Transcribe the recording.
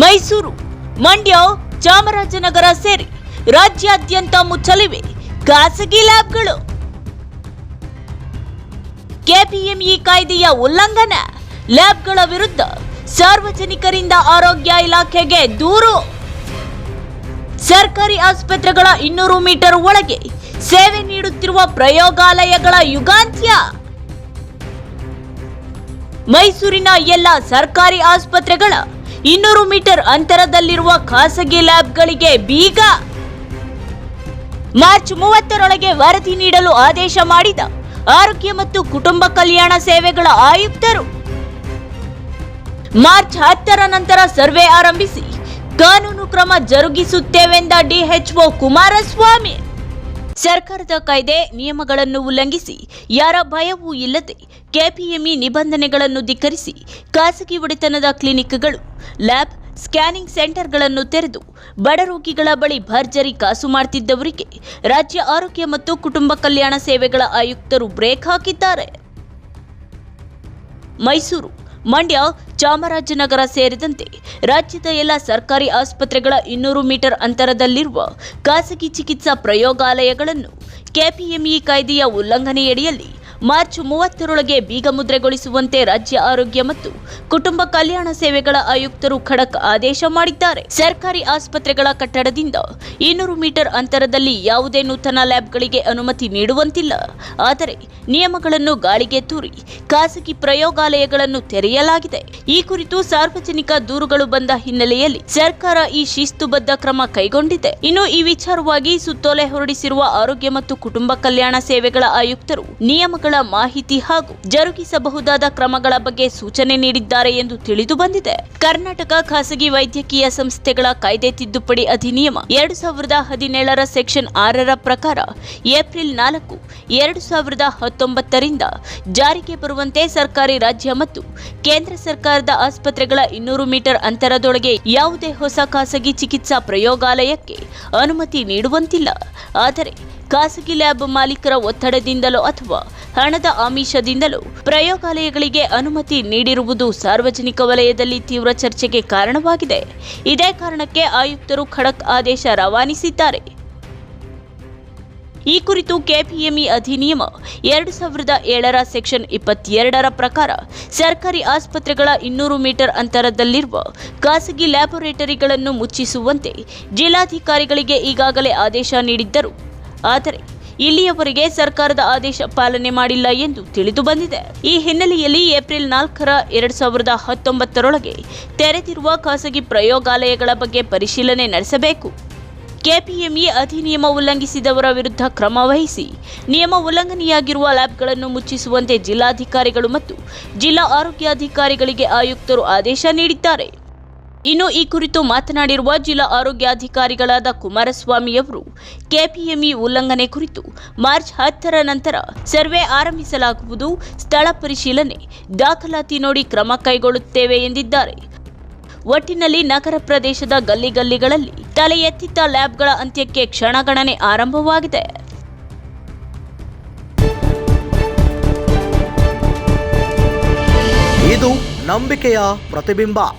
ಮೈಸೂರು, ಮಂಡ್ಯ, ಚಾಮರಾಜನಗರ ಸೇರಿ ರಾಜ್ಯಾದ್ಯಂತ ಮುಚ್ಚಲಿವೆ ಖಾಸಗಿ ಲ್ಯಾಬ್ಗಳು. ಕೆಪಿಎಂಇ ಕಾಯ್ದೆಯ ಉಲ್ಲಂಘನೆ, ಲ್ಯಾಬ್ಗಳ ವಿರುದ್ಧ ಸಾರ್ವಜನಿಕರಿಂದ ಆರೋಗ್ಯ ಇಲಾಖೆಗೆ ದೂರು. ಸರ್ಕಾರಿ ಆಸ್ಪತ್ರೆಗಳ ಇನ್ನೂರು ಮೀಟರ್ ಒಳಗೆ ಸೇವೆ ನೀಡುತ್ತಿರುವ ಪ್ರಯೋಗಾಲಯಗಳ ಯುಗಾಂತ್ಯ. ಮೈಸೂರಿನ ಎಲ್ಲ ಸರ್ಕಾರಿ ಆಸ್ಪತ್ರೆಗಳ ಇನ್ನೂರು ಮೀಟರ್ ಅಂತರದಲ್ಲಿರುವ ಖಾಸಗಿ ಲ್ಯಾಬ್ಗಳಿಗೆ ಬೀಗ. ಮಾರ್ಚ್ ಮೂವತ್ತರೊಳಗೆ ವರದಿ ನೀಡಲು ಆದೇಶ ಮಾಡಿದ ಆರೋಗ್ಯ ಮತ್ತು ಕುಟುಂಬ ಕಲ್ಯಾಣ ಸೇವೆಗಳ ಆಯುಕ್ತರು. ಮಾರ್ಚ್ ಹತ್ತರ ನಂತರ ಸರ್ವೆ ಆರಂಭಿಸಿ, ಕಾನೂನು ಕ್ರಮ ಜರುಗಿಸುತ್ತೇವೆಂದ ಡಿಎಚ್ಒ ಕುಮಾರಸ್ವಾಮಿ. ಸರ್ಕಾರದ ಕಾಯ್ದೆ, ನಿಯಮಗಳನ್ನು ಉಲ್ಲಂಘಿಸಿ, ಯಾರ ಭಯವೂ ಇಲ್ಲದೆ ಕೆಪಿಎಂಇ ನಿಬಂಧನೆಗಳನ್ನು ಧಿಕ್ಕರಿಸಿ ಖಾಸಗಿ ಒಡೆತನದ ಕ್ಲಿನಿಕ್ಗಳು, ಲ್ಯಾಬ್, ಸ್ಕ್ಯಾನಿಂಗ್ ಸೆಂಟರ್ಗಳನ್ನು ತೆರೆದು ಬಡ ರೋಗಿಗಳ ಬಳಿ ಭರ್ಜರಿ ಕಾಸು ಮಾಡ್ತಿದ್ದವರಿಗೆ ರಾಜ್ಯ ಆರೋಗ್ಯ ಮತ್ತು ಕುಟುಂಬ ಕಲ್ಯಾಣ ಸೇವೆಗಳ ಆಯುಕ್ತರು ಬ್ರೇಕ್ ಹಾಕಿದ್ದಾರೆ. ಮೈಸೂರು ಮಂಡ್ಯ ಚಾಮರಾಜನಗರ ಸೇರಿದಂತೆ ರಾಜ್ಯದ ಎಲ್ಲ ಸರ್ಕಾರಿ ಆಸ್ಪತ್ರೆಗಳ ಇನ್ನೂರು ಮೀಟರ್ ಅಂತರದಲ್ಲಿರುವ ಖಾಸಗಿ ಚಿಕಿತ್ಸಾ ಪ್ರಯೋಗಾಲಯಗಳನ್ನು ಕೆಪಿಎಂಇ ಕಾಯ್ದೆಯ ಉಲ್ಲಂಘನೆಯಡಿಯಲ್ಲಿ ಮಾರ್ಚ್ ಮೂವತ್ತರೊಳಗೆ ಬೀಗ ಮುದ್ರೆಗೊಳಿಸುವಂತೆ ರಾಜ್ಯ ಆರೋಗ್ಯ ಮತ್ತು ಕುಟುಂಬ ಕಲ್ಯಾಣ ಸೇವೆಗಳ ಆಯುಕ್ತರು ಖಡಕ್ ಆದೇಶ ಮಾಡಿದ್ದಾರೆ. ಸರ್ಕಾರಿ ಆಸ್ಪತ್ರೆಗಳ ಕಟ್ಟಡದಿಂದ ಇನ್ನೂರು ಮೀಟರ್ ಅಂತರದಲ್ಲಿ ಯಾವುದೇ ನೂತನ ಲ್ಯಾಬ್ಗಳಿಗೆ ಅನುಮತಿ ನೀಡುವಂತಿಲ್ಲ. ಆದರೆ ನಿಯಮಗಳನ್ನು ಗಾಳಿಗೆ ತೂರಿ ಖಾಸಗಿ ಪ್ರಯೋಗಾಲಯಗಳನ್ನು ತೆರೆಯಲಾಗಿದೆ. ಈ ಕುರಿತು ಸಾರ್ವಜನಿಕ ದೂರುಗಳು ಬಂದ ಹಿನ್ನೆಲೆಯಲ್ಲಿ ಸರ್ಕಾರ ಈ ಶಿಸ್ತುಬದ್ಧ ಕ್ರಮ ಕೈಗೊಂಡಿದೆ. ಇನ್ನು ಈ ವಿಚಾರವಾಗಿ ಸುತ್ತೋಲೆ ಹೊರಡಿಸಿರುವ ಆರೋಗ್ಯ ಮತ್ತು ಕುಟುಂಬ ಕಲ್ಯಾಣ ಸೇವೆಗಳ ಆಯುಕ್ತರು ನಿಯಮಗಳ ಮಾಹಿತಿ ಹಾಗೂ ಜರುಗಿಸಬಹುದಾದ ಕ್ರಮಗಳ ಬಗ್ಗೆ ಸೂಚನೆ ನೀಡಿದ್ದಾರೆ ಎಂದು ತಿಳಿದು ಬಂದಿದೆ. ಕರ್ನಾಟಕ ಖಾಸಗಿ ವೈದ್ಯಕೀಯ ಸಂಸ್ಥೆಗಳ ಕಾಯ್ದೆ ತಿದ್ದುಪಡಿ ಅಧಿನಿಯಮ ಎರಡು ಸಾವಿರದ ಹದಿನೇಳರ ಸೆಕ್ಷನ್ ಆರರ ಪ್ರಕಾರ ಏಪ್ರಿಲ್ ನಾಲ್ಕು ಎರಡು ಸಾವಿರದ ಹತ್ತೊಂಬತ್ತರಿಂದ ಜಾರಿಗೆ ಬರುವಂತೆ ಸರ್ಕಾರಿ ರಾಜ್ಯ ಮತ್ತು ಕೇಂದ್ರ ಸರ್ಕಾರದ ಆಸ್ಪತ್ರೆಗಳ ಇನ್ನೂರು ಮೀಟರ್ ಅಂತರದೊಳಗೆ ಯಾವುದೇ ಹೊಸ ಖಾಸಗಿ ಚಿಕಿತ್ಸಾ ಪ್ರಯೋಗಾಲಯಕ್ಕೆ ಅನುಮತಿ ನೀಡುವಂತಿಲ್ಲ. ಆದರೆ ಖಾಸಗಿ ಲ್ಯಾಬ್ ಮಾಲೀಕರ ಒತ್ತಡದಿಂದಲೋ ಅಥವಾ ಹಣದ ಆಮಿಷದಿಂದಲೋ ಪ್ರಯೋಗಾಲಯಗಳಿಗೆ ಅನುಮತಿ ನೀಡಿರುವುದು ಸಾರ್ವಜನಿಕ ವಲಯದಲ್ಲಿ ತೀವ್ರ ಚರ್ಚೆಗೆ ಕಾರಣವಾಗಿದೆ. ಇದೇ ಕಾರಣಕ್ಕೆ ಆಯುಕ್ತರು ಖಡಕ್ ಆದೇಶ ರವಾನಿಸಿದ್ದಾರೆ. ಈ ಕುರಿತು ಕೆಪಿಎಂಇ ಅಧಿನಿಯಮ ಎರಡು ಸಾವಿರದ ಏಳರ ಸೆಕ್ಷನ್ ಇಪ್ಪತ್ತೆರಡರ ಪ್ರಕಾರ ಸರ್ಕಾರಿ ಆಸ್ಪತ್ರೆಗಳ ಇನ್ನೂರು ಮೀಟರ್ ಅಂತರದಲ್ಲಿರುವ ಖಾಸಗಿ ಲ್ಯಾಬೊರೇಟರಿಗಳನ್ನು ಮುಚ್ಚಿಸುವಂತೆ ಜಿಲ್ಲಾಧಿಕಾರಿಗಳಿಗೆ ಈಗಾಗಲೇ ಆದೇಶ ನೀಡಿದ್ದರು. ಆದರೆ ಇಲ್ಲಿಯವರೆಗೆ ಸರ್ಕಾರದ ಆದೇಶ ಪಾಲನೆ ಮಾಡಿಲ್ಲ ಎಂದು ತಿಳಿದು ಬಂದಿದೆ. ಈ ಹಿನ್ನೆಲೆಯಲ್ಲಿ ಏಪ್ರಿಲ್ ನಾಲ್ಕರ ಎರಡ್ ಸಾವಿರದ ಹತ್ತೊಂಬತ್ತರೊಳಗೆ ತೆರೆದಿರುವ ಖಾಸಗಿ ಪ್ರಯೋಗಾಲಯಗಳ ಬಗ್ಗೆ ಪರಿಶೀಲನೆ ನಡೆಸಬೇಕು. ಕೆಪಿಎಂಇ ಅಧಿನಿಯಮ ಉಲ್ಲಂಘಿಸಿದವರ ವಿರುದ್ಧ ಕ್ರಮ ವಹಿಸಿ ನಿಯಮ ಉಲ್ಲಂಘನೆಯಾಗಿರುವ ಲ್ಯಾಬ್ಗಳನ್ನು ಮುಚ್ಚಿಸುವಂತೆ ಜಿಲ್ಲಾಧಿಕಾರಿಗಳು ಮತ್ತು ಜಿಲ್ಲಾ ಆರೋಗ್ಯಾಧಿಕಾರಿಗಳಿಗೆ ಆಯುಕ್ತರು ಆದೇಶ ನೀಡಿದ್ದಾರೆ. ಇನ್ನು ಈ ಕುರಿತು ಮಾತನಾಡಿರುವ ಜಿಲ್ಲಾ ಆರೋಗ್ಯಾಧಿಕಾರಿಗಳಾದ ಕುಮಾರಸ್ವಾಮಿಯವರು ಕೆಪಿಎಂಇ ಉಲ್ಲಂಘನೆ ಕುರಿತು ಮಾರ್ಚ್ ಹತ್ತರ ನಂತರ ಸರ್ವೆ ಆರಂಭಿಸಲಾಗುವುದು, ಸ್ಥಳ ಪರಿಶೀಲನೆ, ದಾಖಲಾತಿ ನೋಡಿ ಕ್ರಮ ಕೈಗೊಳ್ಳುತ್ತೇವೆ ಎಂದಿದ್ದಾರೆ. ಒಟ್ಟಿನಲ್ಲಿ ನಗರ ಪ್ರದೇಶದ ಗಲ್ಲಿ ಗಲ್ಲಿಗಳಲ್ಲಿ ತಲೆ ಎತ್ತಿದ್ದ ಲ್ಯಾಬ್ಗಳ ಅಂತ್ಯಕ್ಕೆ ಕ್ಷಣಗಣನೆ ಆರಂಭವಾಗಿದೆ. ಇದು ನಂಬಿಕೆಯ ಪ್ರತಿಬಿಂಬ.